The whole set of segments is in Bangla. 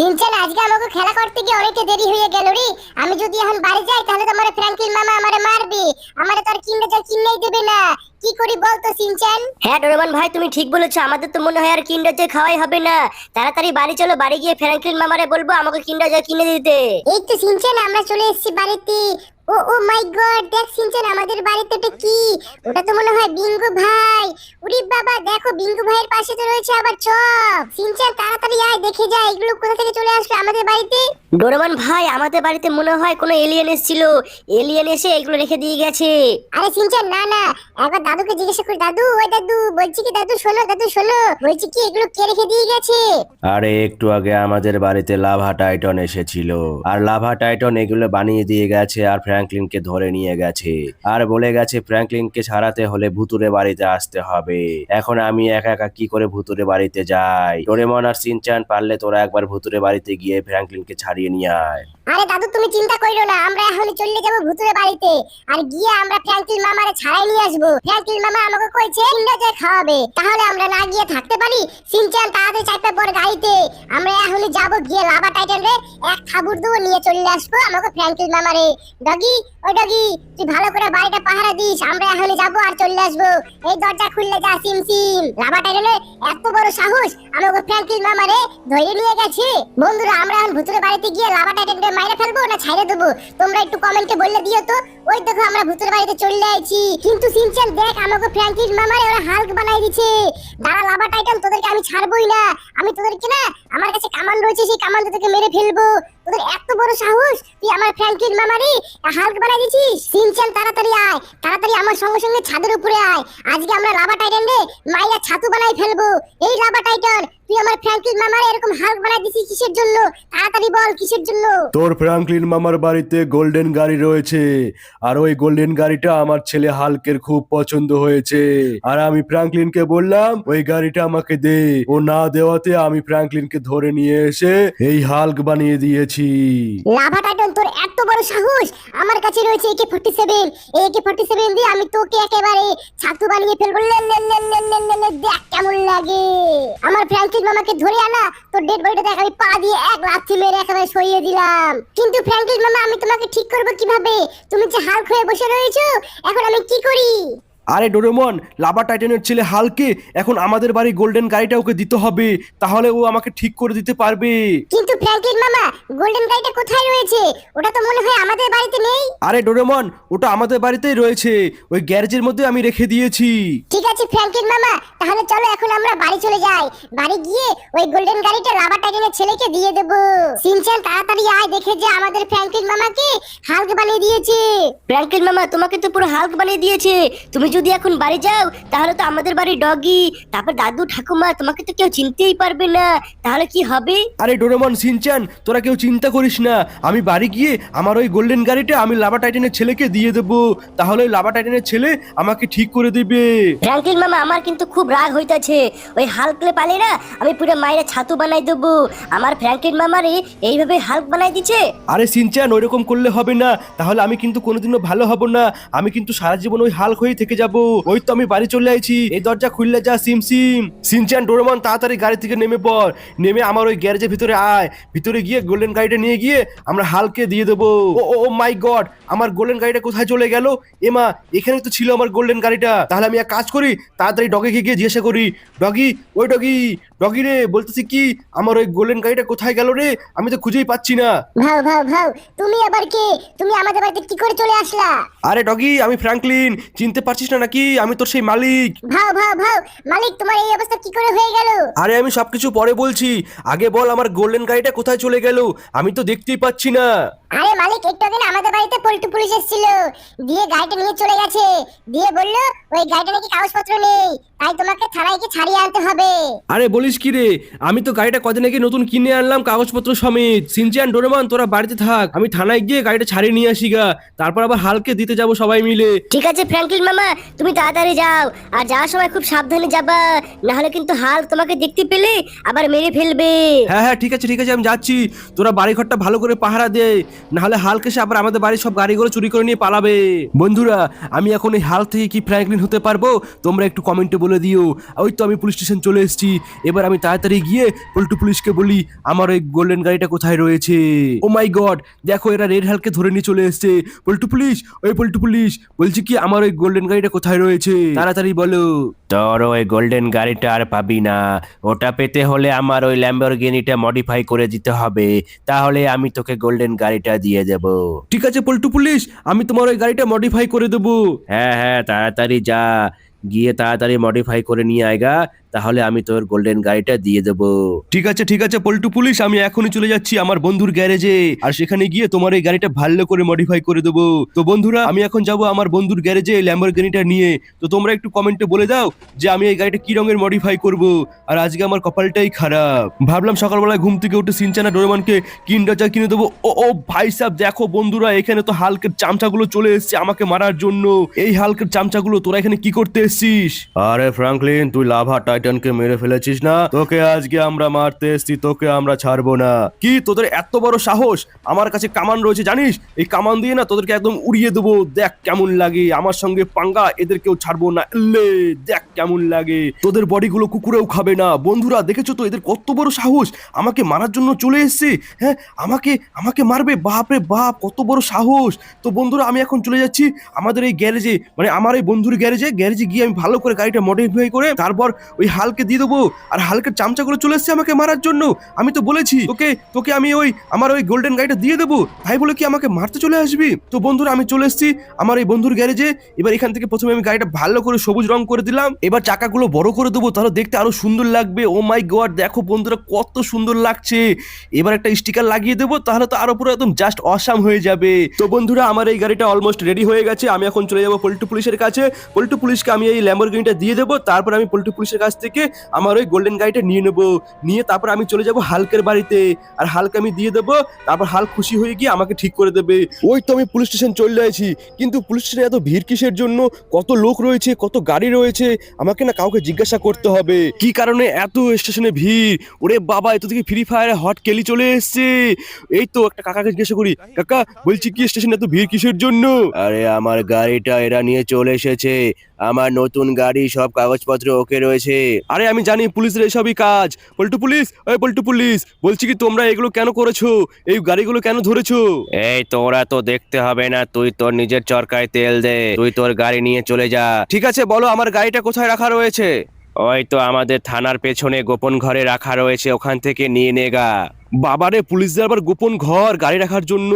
সিনচান আজকে আমাকে খেলা করতে গিয়ে অনেকটা দেরি হয়ে গেল রে। আমি যদি এখন বাড়ি যাই তাহলে তো আমার ফ্র্যাঙ্কলিন মামা আমারে মারবে। আমারে তার কিনতে যা কিনেই দেবে না। কি করি বলতো সিনচান? হ্যাঁ ডোরেমন ভাই তুমি ঠিক বলেছ। আমাদের তো মনে হয় আর কিন্ডার জয় খাওয়াই হবে না। তাড়াতাড়ি বাড়ি চলো বাড়ি গিয়ে ফ্র্যাঙ্কলিন মামারে বলব আমাকে কিন্ডার জয় কিনে দিতে। এই তো সিনচান আমরা চলে এসেছি বাড়িতে। ও ও মাই গড দেখ সিনচান আমাদের বাড়িতে এটা কি? ওটা তো মনে হয় বিঙ্গু ভাই। উরি বাবা দেখো বিঙ্গু ভাইয়ের পাশে তো রয়েছে আবার চপ। সিনচান তাড়াতাড়ি আয় দেখে যা এগুলো কোথা থেকে চলে আসলো আমাদের বাড়িতে? ডোরেমন ভাই আমাদের বাড়িতে মনে হয় কোনো এলিয়েন এসেছিল। এলিয়েন এসে এগুলো রেখে দিয়ে গেছে। আরে সিনচান না না একবার দাদুকে জিজ্ঞাসা করি। দাদু ওই দাদু বলছি কি দাদু শোনো দাদু শোনো বলছি কি এগুলো কে রেখে দিয়ে গেছে? আরে একটু আগে আমাদের বাড়িতে লাভা টাইটন এসেছিল। আর লাভা টাইটন এগুলো বানিয়ে দিয়ে গেছে আর ফ্র্যাঙ্কলিনকে ধরে নিয়ে গেছে। আর বলে গেছে ফ্র্যাঙ্কলিনকে ছাড়াতে হলে ভুতুরে বাড়িতে আসতে হবে। এখন আমি একা একা কি করে ভুতুরে বাড়িতে যাই? ডোরেমন আর সিনচান পারলে তোরা একবার ভুতুরে বাড়িতে গিয়ে ফ্র্যাঙ্কলিনকে ছাড়িয়ে নিয়ে আয়। আরে দাদু, তুমি চিন্তা করিও না, আমরা এখন চলে যাব ভুতুরে বাড়িতে। আর গিয়ে আমরা ফ্র্যাঙ্কলিন মামারে ছাড়াই নিয়ে আসব। ফ্র্যাঙ্কলিন মামা আমাকে কইছে ইন্ডাজে খাওয়াবে। তাহলে আমরা না গিয়ে থাকতে পারি? সিনচান, তাড়াতাড়ি চাপে পড় গাড়িতে। আমরা এখনই যাব গিয়ে লাভা টাইটান রে এক খাবুর নিয়ে চলে আসব। আমাকে ডগি ডগি, তুই ভালো করে বাড়িটা পাহারা দিস, আমরা এখনই যাব আর চলে আসব। এই দরজা খুললে যা সিম সিম। টাইটানের এত বড় সাহস আমাকে ধরে নিয়ে গেছে। বন্ধুরা, আমরা এখন ভুতুরে বাড়িতে গিয়ে মাইরে ফেলব না ছাইরে দেবো? তোমরা একটু কমেন্টে বললে দিও তো। ওই দেখো আমরা ভুতুরে বাড়িতে চলে আইছি। কিন্তু সিনচান দেখ, আমাকে ফ্র্যাঙ্কলিন মামারে ওরা হাল্ক বানাই দিছে। দাঁড়া লাভা টাইটান তোদেরকে আমি ছাড়বই না। আমি তোদেরকে না, আমার কাছে কামান রয়েছে, সেই কামান তোদেরকে মেরে ফেলব। তোদের এত বড় সাহস? তুই আমার ফ্র্যাঙ্কলিন মামারি, হাল্ক বানাই দিছিস? সিনচান তাড়াতাড়ি আয়, তাড়াতাড়ি আমার সঙ্গে সঙ্গে ছাদের উপরে আয়। আজকে আমরা লাভা টাইটান রে মাইয়া ছাতু বানাই ফেলব। এই লাভা টাইটান তুই আমার ফ্র্যাঙ্কলিন মামারে এরকম হাল্ক বানাই দিছিস কিসের জন্য? তাড়াতাড়ি বল কিসের জন্য? তোর ফ্র্যাঙ্কলিন মামার বাড়িতে গোল্ডেন গাড়ি রয়েছে। আর ওই গোল্ডেন গাড়িটা আমার ছেলে হালকের খুব পছন্দ হয়েছে। আর আমি ফ্র্যাঙ্কলিনকে বললাম ওই গাড়িটা আমাকে দে। ও না দেওয়াতে আমি ফ্র্যাঙ্কলিনকে ধরে নিয়ে এসে এই হাল্ক বানিয়ে দিয়েছি। লাভা টাইটন তোর এত বড় সাহস? আমার কাছে রয়েছে AK forty seven AK forty seven দিয়ে আমি তোকে একেবারে ছাতু বানিয়ে ফেলব। লে, লে, লে, লে, লে, দেখ কেমন লাগে। আমার ফ্র্যাঙ্কলিন মামাকে ধরে আনা তোর ডেড বডিটা দেখ, আমি পা দিয়ে এক লাথি মেরে একেবারে সরিয়ে দিলাম। কিন্তু ফ্র্যাঙ্কলিন মামা, আমি তোমাকে ঠিক করব কীভাবে? তুমি যে হাল হয়ে বসে রয়েছো, এখন আমি কি করি? আরে ডোরেমন লাভা টাইটানের ছেলে হালকে এখন আমাদের বাড়ি গোল্ডেন গাড়িটা ওকে দিতে হবে তাহলে ও আমাকে ঠিক করে দিতে পারবে। কিন্তু ফ্র্যাঙ্কলিন মামা গোল্ডেন গাড়িটা কোথায় রয়েছে? ওটা তো মনে হয় আমাদের বাড়িতে নেই। আরে ডোরেমন ওটা আমাদের বাড়িতেই রয়েছে ওই গ্যারেজের মধ্যে আমি রেখে দিয়েছি। ঠিক আছে ফ্র্যাঙ্কলিন মামা তাহলে চলো এখন আমরা বাড়ি চলে যাই। বাড়ি গিয়ে ওই গোল্ডেন গাড়িটা লাভা টাইটানের ছেলেকে দিয়ে দেবো। সিনচান তাড়াতাড়ি আয় দেখে যে আমাদের ফ্র্যাঙ্কলিন মামাকে হালকা বানিয়ে দিয়েছে। ফ্র্যাঙ্কলিন মামা তোমাকে তো পুরো হাল্ক বানিয়ে দিয়েছে। তুমি যদি এখন বাড়ি যাও তাহলে তো আমাদের বাড়ি ডগি তারপর দাদু ঠাকুমা তোমাকে তো কেউ চিনতেই পারবে না। তাহলে কি হবে? আরে ডোরেমন সিনচান তোরা কেউ চিন্তা করিস না। আমি বাড়ি গিয়ে আমার ওই গোল্ডেন গাড়িটা আমি লাভা টাইটানের ছেলেকে দিয়ে দেবো। তাহলে ওই লাভা টাইটানের ছেলে আমাকে ঠিক করে দিবে। ফ্র্যাঙ্কলিন মামা আমার কিন্তু খুব রাগ হইতাছে। ওই হাল্কলে পালে না আমি পুরো মায়ের ছাতু বানাই দেবো। আমার ফ্র্যাঙ্কলিন মামারে এইভাবে হাল্ক বানাই দিছে? আরে সিনচান ওইরকম করলে হবে না। তাহলে আমি কিন্তু কোনোদিনও ভালো হব না। আমি কিন্তু সারা জীবন ওই হাল্ক হয়েই থেকে যাব। ওই তো আমি বাড়ি চলে আইছি। এই দরজা খুললে যা সিম সিম। সিনচান ডোরেমন তাড়াতাড়ি গাড়ি থেকে নেমে পড়। নেমে আমার ওই গ্যারেজের ভিতরে আয়। ভিতরে গিয়ে গোল্ডেন গাড়িটা নিয়ে গিয়ে আমরা হালকে দিয়ে দেবো। ও ও মাই গড আমার গোল্ডেন গাড়িটা কোথায় চলে গেল? এমা এখানে তো ছিল আমার গোল্ডেন গাড়িটা। তাহলে আমি এক কাজ করি তাড়াতাড়ি ডগে গিয়ে জিজ্ঞাসা করি ডগি ওই ডগি ডগি রে বলতেছি কি আমার ওই গোল্ডেন গাড়িটা কোথায় গেল রে? আমি তো খুঁজেই পাচ্ছি না। ভাও ভাও ভাও তুমি আবার কে? তুমি আমাদের বাড়িতে কি করে চলে আসলা? আরে ডগি আমি ফ্র্যাঙ্কলিন চিনতে পারছিস না নাকি? আমি তোর সেই মালিক। ভাও ভাও ভাও মালিক তোমার এই অবস্থা কি করে হয়ে গেল? আরে আমি সবকিছু পরে বলছি। আগে বল আমার গোল্ডেন গাড়িটা কোথায় চলে গেল? আমি তো দেখতেই পাচ্ছি না। আরে মালিক একটু দিন আমাদের বাড়িতে পল্টু পুলিশ এসেছিল। দিয়ে গাড়িটা নিয়ে চলে গেছে। দিয়ে বলল ওই গাড়িটা নাকি কাগজপত্র নেই তাই তোমাকে থানায় গিয়ে ছাড়িয়ে আনতে হবে। আরে বলিস কি রে? আমি তো গাড়িটা কদিন আগে নতুন কিনে আনলাম কাগজপত্র সমেত। সিনচিয়ান ডোরেমান তোরা বাড়িতে থাক। আমি থানায় গিয়ে গাড়িটা ছাড়িয়ে নিয়ে আসি গা। তারপর আবার হালকে দিতে যাব সবাই মিলে। ঠিক আছে ফ্র্যাঙ্কলিন মামা তুমি তাড়াতাড়ি যাও। আর যাওয়ার সময় খুব সাবধানে যাবা। না হলে কিন্তু হাল তোমাকে দেখতে পেলে আবার মেরে ফেলবে। হ্যাঁ হ্যাঁ ঠিক আছে ঠিক আছে আমি যাচ্ছি। তোরা বাড়ি ঘরটা ভালো করে পাহারা দে। না হলে হালকে সে আবার আমাদের বাড়ির সব গাড়িগুলো চুরি করে নিয়ে পালাবে। বন্ধুরা আমি এখন এই হাল থেকে কি ফ্র্যাঙ্কলিন হতে পারব? তোমরা একটু কমেন্টে বলে দিও। ওই তো আমি পুলিশ স্টেশন চলে এসেছি। এবার আমি তাড়াতাড়ি গিয়ে পল্টু পুলিশকে বলি আমার ওই গোল্ডেন গাড়িটা কোথায় রয়েছে? ও মাই গড দেখো এরা রেড হালকে ধরে নিয়ে চলে এসেছে। পল্টু পুলিশ! ওই পল্টু পুলিশ! বলছি কি আমার ওই গোল্ডেন গাড়িটা কোথায় রয়েছে? তাড়াতাড়ি বলো। তোর ওই গোল্ডেন গাড়িটা আর পাবি না। ওটা পেতে হলে আমার ওই ল্যাম্বরগিনিটা মডিফাই করে দিতে হবে। তাহলে আমি তোকে গোল্ডেন গাড়িটা দিয়ে দেব। ঠিক আছে পল্টু পুলিশ আমি তোমার ওই গাড়িটা মডিফাই করে দেবো। হ্যাঁ হ্যাঁ হ্যাঁ তাড়াতাড়ি যা গিয়ে তাড়াতাড়ি মডিফাই করে নিয়ে আয়গা তাহলে আমি তোর গোল্ডেন গাড়িটা দিয়ে দেবো। ঠিক আছে ঠিক আছে পল্টু পুলিশ আমি এখনই চলে যাচ্ছি আমার বন্ধুর গ্যারেজে। আর সেখানে গিয়ে তোমার এই গাড়িটা ভালো করে মডিফাই করে দেবো। তো বন্ধুরা আমি এখন যাব আমার বন্ধুর গ্যারেজে ল্যাম্বরগিনিটা নিয়ে। তো তোমরা একটু কমেন্টে বলে দাও যে আমি এই গাড়িটা কি রঙের মডিফাই করব। আর আজকে আমার কপালটাই খারাপ। ভাবলাম সকালবেলায় ঘুম থেকে উঠে সিনচানা ডোরেমনকে কিন্ডার চা কিনে দেবো। ও ও ভাই সাহেব দেখো বন্ধুরা এখানে তো হালকের চামচাগুলো চলে এসেছে আমাকে মারার জন্য। এই হালকের চামচাগুলো তোরা এখানে কি করতে এসেছিস? আরে ফ্রাঙ্কলিন তুই লাভা টাইটানকে মেরে ফেলেছিস না? তোকে আজকে আমরা মারতে এসেছি, তোকে আমরা ছাড়বো না। কি, তোদের এত বড় সাহস? আমার কাছে কামান রয়েছে, জানিস? এই কামান দিয়ে না তোদেরকে একদম উড়িয়ে দেবো। দেখ কেমন লাগে। আমার সঙ্গে পাঙ্গা, এদেরকেও ছাড়বো না। লে দেখ কেমন লাগে। তোদের বডিগুলো কুকুরেও খাবে না। বন্ধুরা, দেখেছ তো? এদের কত বড় সাহস? আমাকে মারার জন্য চলে এসেছে? হ্যাঁ আমাকে আমাকে মারবে? বাপ রে বাপ, কত বড় সাহস! তো বন্ধুরা, আমি এখন চলে যাচ্ছি আমাদের এই গ্যারেজে। মানে আমার এই বন্ধুর গ্যারেজে। গ্যারেজে গিয়ে আমি ভালো করে গাড়িটা মডিফাই করে, তারপর ওই হালকে দিয়ে দেবো, আর হালকের চামচাগুলো চলে এসেছে আমাকে মারার জন্য। আমি তো বলেছি, তোকে তোকে আমি ওই, আমার ওই গোল্ডেন গাড়িটা দিয়ে দেবো। তাই বলে কি আমাকে মারতে চলে আসবি? তো বন্ধুরা, আমি চলে এসেছি আমার এই বন্ধুর গ্যারেজে এবার এখান থেকে প্রথমে আমি গাড়িটা ভালো করে সবুজ রং করে দিলাম। এবার চাকাগুলো বড় করে দেবো, তাহলে দেখতে আরও সুন্দর লাগবে। ও মাই গড দেখো বন্ধুরা, কত সুন্দর লাগছে। এবার একটা স্টিকার লাগিয়ে দেবো, তাহলে তো আরও পুরো একদম জাস্ট অসাম হয়ে যাবে। তো বন্ধুরা, আমার এই গাড়িটা অলমোস্ট রেডি হয়ে গেছে। আমি এখন চলে যাব পল্টু পুলিশের কাছে। পল্টু পুলিশকে আমি এই ল্যাম্বরগিনিটা দিয়ে দেবো। তারপর আমি পল্টু পুলিশের কাছ থেকে আমার ওই গোল্ডেন গাড়িটা নিয়ে নেব। নিয়ে তারপর আমি চলে যাব হালকের বাড়িতে। আর হালকে আমি দিয়ে দেবো, তারপর হাল খুশি হয়ে গিয়ে আমাকে ঠিক করে দেবে। ওই তো আমি পুলিশ স্টেশন চলে আছি কিন্তু পুলিশ স্টেশনে এত ভিড় কিসের জন্য? কত লোক রয়েছে, কত গাড়ি রয়েছে? আমাকে না কাউকে জিজ্ঞাসা করতে হবে। কি কারণে এত স্টেশনে ভিড়? ওরে বাবা, এত থেকে ফ্রি ফায়ার হট কেলি চলে এসছে। এই তো একটা কাকাকে জিজ্ঞাসা করি, কাকা, বলছি কি স্টেশনে এত ভিড় কিসের জন্য? আরে আমার গাড়িটা এরা নিয়ে চলে এসেছে। আমার নতুন গাড়ি সব কাগজপত্র ওকে রয়েছে। আরে আমি জানি পুলিশের এসবই কাজ। পল্টু পুলিশ ওই পল্টু পুলিশ বলছি কি তোমরা এগুলো কেন করেছ? এই গাড়িগুলো কেন ধরেছো? এই তোরা তো দেখতে হবে না তুই তোর নিজের চরকায় তেল দে তুই তোর গাড়ি নিয়ে চলে যা। ঠিক আছে বলো আমার গাড়িটা কোথায় রাখা রয়েছে? ওই তো আমাদের থানার পেছনে গোপন ঘরে রাখা রয়েছে ওখান থেকে নিয়ে নেগা বাবারে, পুলিশদের আবার গোপন ঘর গাড়ি রাখার জন্য।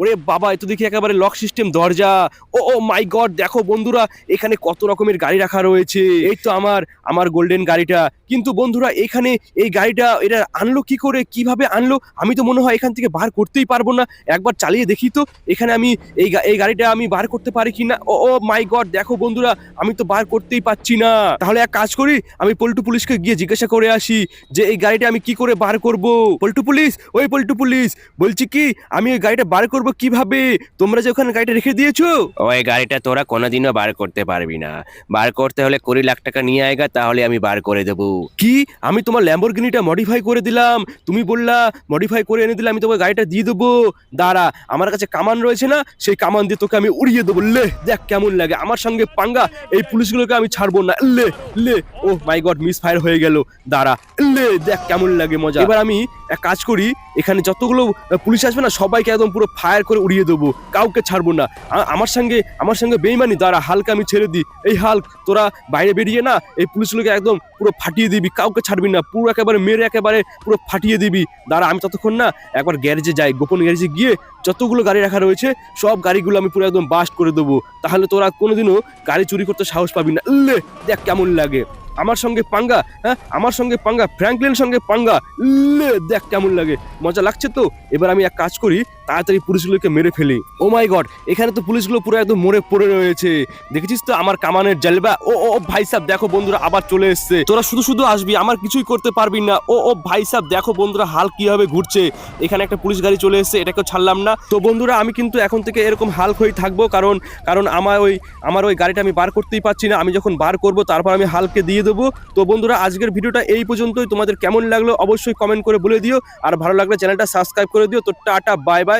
ওরে বাবা এত দেখি একেবারে লক সিস্টেম দরজা। ও ও মাই গড দেখো বন্ধুরা, এখানে কত রকমের গাড়ি রাখা রয়েছে। এই তো আমার আমার গোল্ডেন গাড়িটা। কিন্তু বন্ধুরা, এখানে এই গাড়িটা, এটা আনলো কি করে? কীভাবে আনলো? আমি তো মনে হয় এখান থেকে বার করতেই পারব না। একবার চালিয়ে দেখি তো, এখানে আমি এই এই গাড়িটা আমি বার করতে পারি কি না ও ও মাই গড দেখো বন্ধুরা, আমি তো বার করতেই পারছি না। তাহলে এক কাজ করি, আমি পল্টু পুলিশকে গিয়ে জিজ্ঞাসা করে আসি যে, এই গাড়িটা আমি কি করে বার করব? পল্টু পুলিশ ওই পল্টু পুলিশ। বলছি কি আমি এই গাড়িটা বার করব কীভাবে? তোমরা যে ওখানে গাড়িটা রেখে দিয়েছ? ওই গাড়িটা তোরা কোনোদিনও বার করতে পারবি না। বার করতে হলে কুড়ি লাখ টাকা নিয়ে আয়গা তাহলে আমি বার করে দেবো। কি? আমি তোমার ল্যাম্বরগিনিটা মডিফাই করে দিলাম। তুমি বললা মডিফাই করে এনে দিলে আমি তোমার গাড়িটা দিয়ে দেবো। দাঁড়া আমার কাছে কামান রয়েছে না সেই কামান দিয়ে তোকে আমি উড়িয়ে দেবো। লে দেখ কেমন লাগে। আমার সঙ্গে পাঙ্গা এই পুলিশগুলোকে আমি ছাড়বো না। লে লে oh my god misfire হয়ে গেল। দাঁড়া লে দেখ কেমন লাগে মজা। এবার আমি এক কাজ করি, এখানে যতগুলো পুলিশ আসবে না, সবাইকে একদম পুরো ফায়ার করে উড়িয়ে দেবো। কাউকে ছাড়বো না। আমার সঙ্গে আমার সঙ্গে বেইমানি, দাঁড়া, হালকা আমি ছেড়ে দিই। এই হাল্ক, তোরা বাইরে বেরিয়ে না, এই পুলিশগুলোকে একদম পুরো ফাটিয়ে দিবি, কাউকে ছাড়বি না, পুরো একেবারে মেরে একেবারে পুরো ফাটিয়ে দিবি। দাঁড়া, আমি ততক্ষণ না একবার গ্যারেজে যাই। গোপন গ্যারেজে গিয়ে যতগুলো গাড়ি রাখা রয়েছে, সব গাড়িগুলো আমি পুরো একদম বাস্ট করে দেবো। তাহলে তোরা কোনোদিনও গাড়ি চুরি করতে সাহস পাবি না। দেখ কেমন লাগে। আমার সঙ্গে পাঙ্গা হ্যাঁ? আমার সঙ্গে পাঙ্গা ফ্র্যাঙ্কলিন সঙ্গে পাঙ্গা। দেখ কেমন লাগে। মজা লাগছে তো? এবার আমি এক কাজ করি তাড়াতাড়ি পুলিশগুলোকে মেরে ফেলি। ও মাই গড, এখানে তো পুলিশগুলো পুরো একদম মরে পড়ে রয়েছে। দেখেছিস তো আমার কামানের জালবা ও ও ভাই সাহেব, দেখো বন্ধুরা, আবার চলে এসছে। তোরা শুধু শুধু আসবি, আমার কিছুই করতে পারবি না। ও ও ভাই সাহেব, দেখো বন্ধুরা, হাল কীভাবে ঘুরছে। এখানে একটা পুলিশ গাড়ি চলে এসেছে, এটাকেও ছাড়লাম না। তো বন্ধুরা, আমি কিন্তু এখন থেকে এরকম হাল হয়ে থাকব, কারণ কারণ আমার ওই আমার ওই গাড়িটা আমি বার করতেই পারছি না। আমি যখন বার করব, তারপর আমি হালকে দিয়ে দেবো। তো বন্ধুরা, আজকের ভিডিওটা এই পর্যন্তই। তোমাদের কেমন লাগল অবশ্যই কমেন্ট করে বলে দিও। আর ভালো লাগলে চ্যানেলটা সাবস্ক্রাইব করে দিও। তো টাটা, বাই বাই।